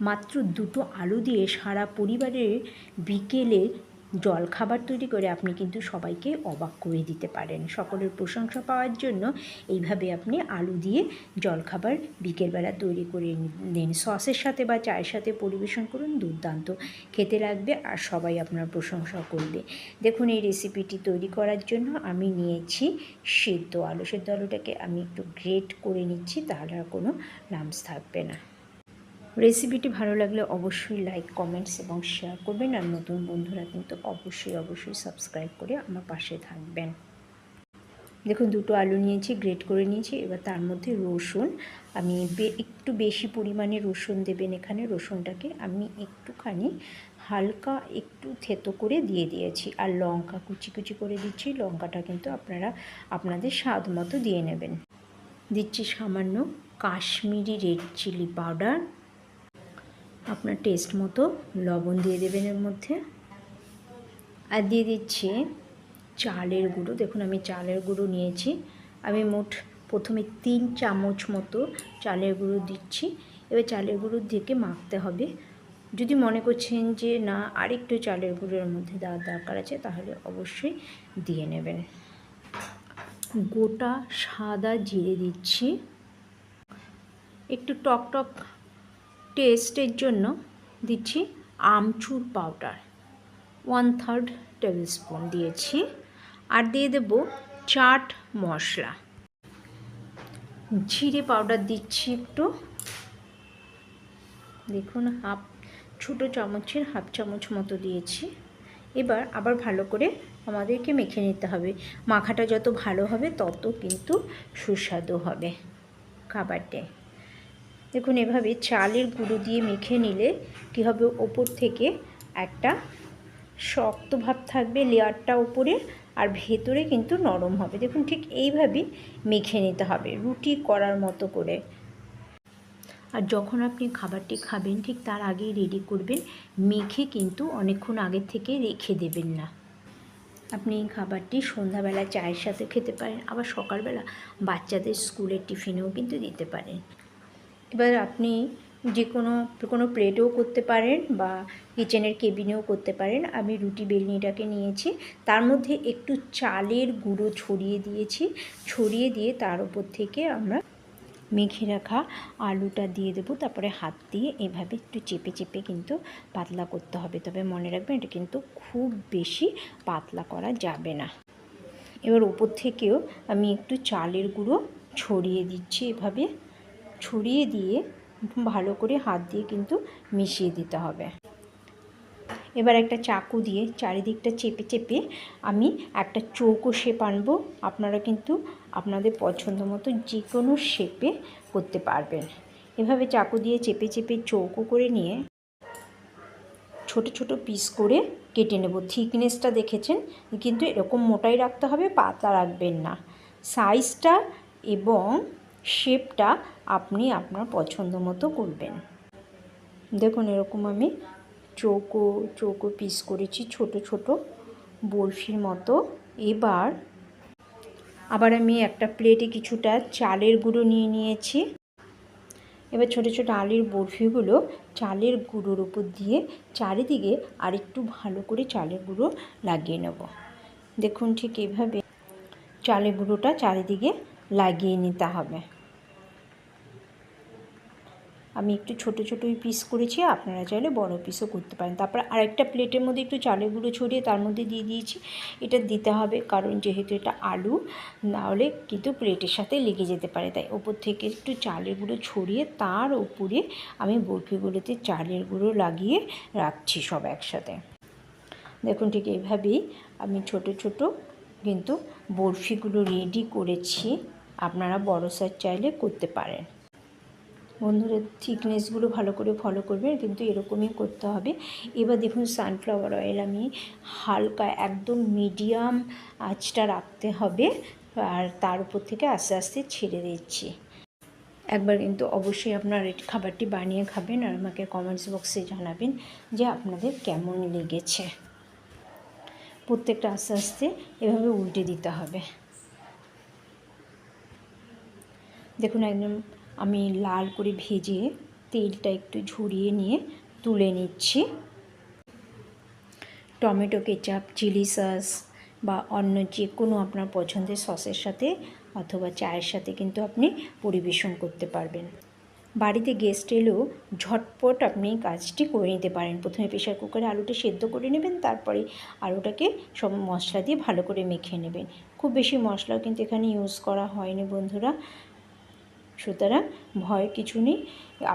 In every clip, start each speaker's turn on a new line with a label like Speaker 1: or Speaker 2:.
Speaker 1: মাত্র দুটো আলু দিয়ে সারা পরিবারের বিকেলে জলখাবার তৈরি করে আপনি কিন্তু সবাইকে অবাক করে দিতে পারেন। সকলের প্রশংসা পাওয়ার জন্য এইভাবে আপনি আলু দিয়ে জলখাবার বিকেলবেলা তৈরি করে নিন। সসের সাথে বা চায়ের সাথে পরিবেশন করুন, দুর্দান্ত। খেতে লাগবে আর সবাই আপনার প্রশংসা করবে। দেখুন, এই রেসিপিটি তৈরি করার জন্য আমি নিয়েছি সেদ্ধ আলু। সেদ্ধ আলুটাকে আমি একটু গ্রেট করে নিচ্ছি, তাহলে আর কোনো লামস থাকবে না। রেসিপিটি ভালো লাগলে অবশ্যই লাইক কমেন্টস এবং শেয়ার করবেন। আর নতুন বন্ধুরা কিন্তু অবশ্যই অবশ্যই সাবস্ক্রাইব করে আমার পাশে থাকবেন। দেখুন, দুটো আলু নিয়েছি গ্রেট করে নিয়েছি। এবার তার মধ্যে রসুন। আমি একটু বেশি পরিমাণে রসুন দেবেন এখানে। রসুনটাকে আমি একটুখানি হালকা একটু থেতো করে দিয়ে দিয়েছি। আর লঙ্কা কুচি কুচি করে দিচ্ছি। লঙ্কাটা কিন্তু আপনারা আপনাদের স্বাদ মতো দিয়ে নেবেন। দিচ্ছি সামান্য কাশ্মীরি রেড চিলি পাউডার আপনার টেস্ট মতো লবণ দিয়ে দেবেন এর মধ্যে। আর দিয়ে দিচ্ছি চালের গুঁড়ো। দেখুন, আমি চালের গুঁড়ো নিয়েছি। আমি মোট প্রথমে তিন চামচ মতো চালের গুঁড়ো দিচ্ছি। এবার চালের গুঁড়ো দিকে মাখতে হবে। যদি মনে করছেন যে না, আরেকটু চালের গুঁড়োর মধ্যে দেওয়ার দরকার আছে, তাহলে অবশ্যই দিয়ে নেবেন। গোটা সাদা জিরে দিচ্ছি। একটু টক টক টেস্টের জন্য দিচ্ছি amchur powder. One third tablespoon দিয়েছি আর দিয়ে দেব চাট মশলা। জিরে পাউডার দিচ্ছি একটু। দেখুন, হাফ, ছোটো চামচের হাফ চামচ মতো দিয়েছি। এবার আবার ভালো করে আমাদেরকে মেখে নিতে হবে। মাখাটা যত ভালো হবে, তত কিন্তু সুস্বাদু হবে। খাবারটা। দেখুন, এভাবে চালের গুঁড়ো দিয়ে মেখে নিলে কী হবে? ওপর থেকে একটা শক্ত ভাব থাকবে লেয়ারটা ওপরে আর ভেতরে কিন্তু নরম হবে। দেখুন, ঠিক এইভাবেই মেখে নিতে হবে, রুটি করার মতো করে। আর যখন আপনি খাবারটি খাবেন, ঠিক তার আগেই রেডি করবেন, মেখে কিন্তু অনেকক্ষণ আগের থেকে রেখে দেবেন না। আপনি এই খাবারটি সন্ধ্যাবেলা চায়ের সাথে খেতে পারেন, আবার সকালবেলা বাচ্চাদের স্কুলের টিফিনেও কিন্তু দিতে পারেন। এবার আপনি যে কোনো কোনো প্লেটেও করতে পারেন বা কিচেনের কেবিনেও করতে পারেন। আমি রুটি বেলনিটাকে নিয়েছি। তার মধ্যে একটু চালের গুঁড়ো ছড়িয়ে দিয়েছি। ছড়িয়ে দিয়ে তার উপর থেকে আমরা মেখে রাখা আলুটা দিয়ে দেবো। তারপরে হাত দিয়ে এভাবে একটু চেপে চেপে কিন্তু পাতলা করতে হবে। তবে মনে রাখবেন, এটা কিন্তু খুব বেশি পাতলা করা যাবে না। এবার উপর থেকেও আমি একটু চালের গুঁড়ো ছড়িয়ে দিচ্ছি এভাবে। ছড়িয়ে দিয়ে ভালো করে হাত দিয়ে কিন্তু মিশিয়ে দিতে হবে। এবার একটা চাকু দিয়ে চারিদিকটা চেপে চেপে আমি একটা চৌকো শেপ আনব। আপনারা কিন্তু আপনাদের পছন্দ মতো যে কোনো শেপে করতে পারবেন। এভাবে চাকু দিয়ে চেপে চেপে চৌকো করে নিয়ে ছোট ছোট পিস করে কেটে নেব। থিকনেসটা দেখেছেন? কিন্তু এরকম মোটাই রাখতে হবে পাতা রাখবেন না। সাইজটা এবং শেপটা আপনি আপনার পছন্দ মতো করবেন। দেখুন, এরকম আমি চৌকো চৌকো পিস করেছি, ছোট ছোট বরফির মতো। এবার আবার আমি একটা প্লেটে কিছুটা চালের গুঁড়ো নিয়ে নিয়েছি। এবার ছোটো ছোটো আলুর বরফিগুলো চালের গুঁড়োর উপর দিয়ে চারিদিকে আরেকটু ভালো করে চালের গুঁড়ো লাগিয়ে নেব। দেখুন, ঠিক এভাবে চালের গুঁড়োটা চারিদিকে লাগিয়ে নিতে হবে। আমি একটু ছোটো ছোটোই পিস করেছি, আপনারা চাইলে বড় পিসও করতে পারেন। তারপর আরেকটা প্লেটের মধ্যে একটু চালের গুঁড়ো ছড়িয়ে তার মধ্যে দিয়ে দিয়েছি। এটা দিতে হবে, কারণ যেহেতু এটা আলু, নাহলে কিন্তু প্লেটের সাথে লেগে যেতে পারে। তাই ওপর থেকে একটু চালের গুঁড়ো ছড়িয়ে তার উপরে আমি বরফিগুলোতে চালের গুঁড়ো লাগিয়ে রাখছি সব একসাথে। দেখুন ঠিক এইভাবেই আমি ছোট ছোট কিন্তু বরফিগুলো রেডি করেছি। আপনারা বড় সাইজ চাইলে করতে পারেন। বন্ধুরা থিকনেসগুলো ভালো করে ফলো করবেন কিন্তু এরকমই করতে হবে। এবার দেখুন সানফ্লাওয়ার অয়েল আমি হালকা একদম মিডিয়াম আঁচটা রাখতে হবে, আর তার উপর থেকে আস্তে আস্তে ছেড়ে দিচ্ছি। একবার কিন্তু অবশ্যই আপনার খাবারটি বানিয়ে খাবেন, আর আমাকে কমেন্টস বক্সে জানাবেন যে আপনাদের কেমন লেগেছে। প্রত্যেকটা আস্তে আস্তে এভাবে উল্টে দিতে হবে। দেখুন একদম আমি লাল করে ভেজে তেলটা একটু ঝরিয়ে নিয়ে তুলে নিচ্ছি। টমেটো কেচাপ, চিলি সস বা অন্য যে কোনো আপনার পছন্দের সসের সাথে অথবা চায়ের সাথে কিন্তু আপনি পরিবেশন করতে পারবেন। বাড়িতে গেস্ট এলেও ঝটপট আপনি কাজটি করে নিতে পারেন। প্রথমে প্রেশার কুকারে আলুটা সেদ্ধ করে নেবেন, তারপরে আলুটাকে সব মশলা দিয়ে ভালো করে মেখে নেবেন। খুব বেশি মশলাও কিন্তু এখানে ইউজ করা হয়নি বন্ধুরা। সুতরাং ভয় কিছু নেই।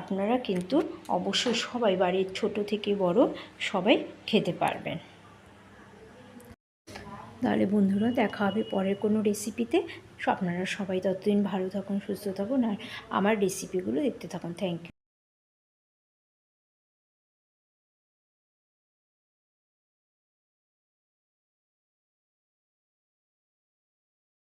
Speaker 1: আপনারা কিন্তু অবশ্যই সবাই বাড়ির ছোট থেকে বড় সবাই খেতে পারবেন। তাহলে বন্ধুরা দেখা হবে পরের কোনো রেসিপিতে আপনারা সবাই ততদিন ভালো থাকুন, সুস্থ থাকুন আর আমার রেসিপিগুলো দেখতে থাকুন। Thank you